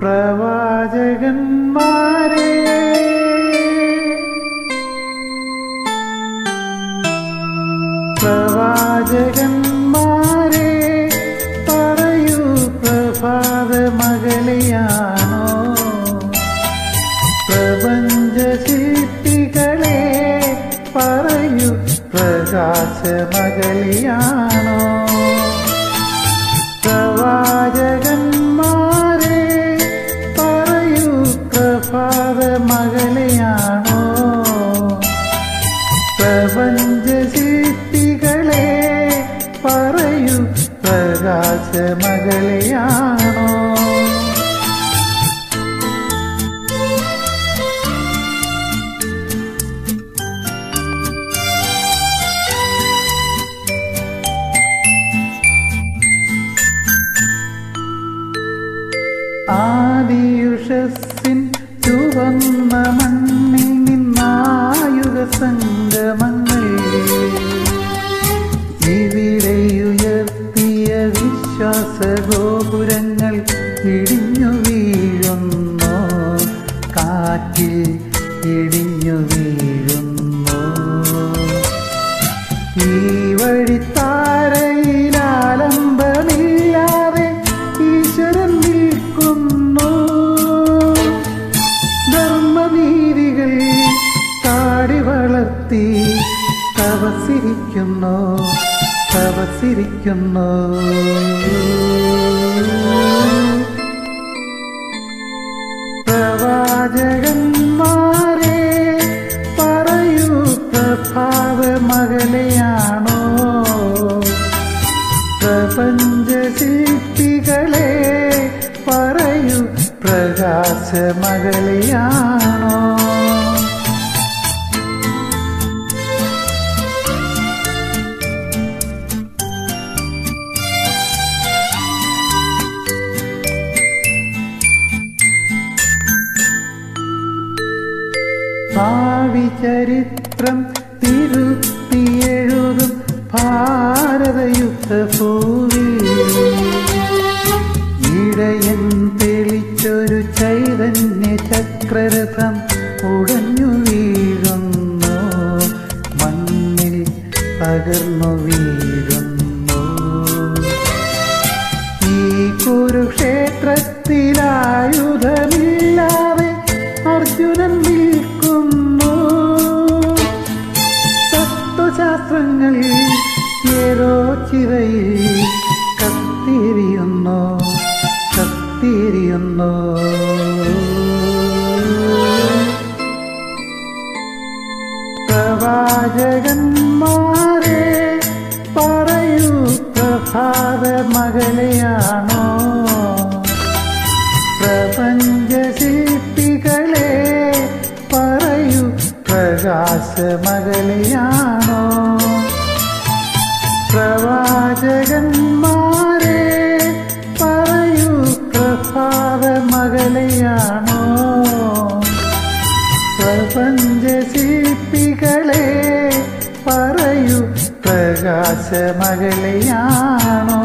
പ്രവാചകന്മാരെ. പ്രവാചകന്മാരെ പറയൂ പ്രഭാത മകളിയാണോ പ്രപഞ്ച ശില്പികളെ പറയൂ പ്രകാശ മകളെയാണോ മകളെയാണോ? ആദിയുഷസ്സിൻ ചുവന്ന ഗോപുരങ്ങൾ ഇടിഞ്ഞു വീഴുന്നു. കാറ്റിൽ ഇടിഞ്ഞു വീഴുന്നു. ഈ വഴിത്താരയിലാലംബമില്ലാതെ ഈശ്വരൻ നിൽക്കുന്നു. ധർമ്മനീതികൾ കാടി വളർത്തി തപസിരിക്കുന്നു തപസിരിക്കുന്നു പ്രവാചകന്മാരെ പറയൂ പ്രഭാവ മകളെയാണോ? പ്രപഞ്ച ശില്പികളെ പറയൂ പ്രകാശ മകളെയാണോ? ഭാവി ചരിത്രം തിരുത്തിയെഴുതും ഭാരതയുദ്ധ ഭൂവി ഇടയൻ തെളിച്ചൊരു ചൈതന്യ ചക്രരഥം ഉടഞ്ഞു വീഴുന്നു. മണ്ണിൽ തകർന്നു വീഴുന്നു. ഈ കുരുക്ഷേത്രത്തിലായുധമില്ലാതെ തത്വശാസ്ത്രങ്ങൾ ഏതോ ചിറയിൽ കത്തിരിയുന്നോ കത്തിരിയുന്നോ. പ്രവാചകന്മാരെ പറയൂ പ്രഭാത മകളെയാണോ പ്രകാശ മകളിയാണോ പ്രവാചകന്മാരെ പറയൂ പ്രഭാത മകളിയാണോ പ്രപഞ്ച ശില്പികളെ പറയൂ പ്രകാശ മകളെയാണോ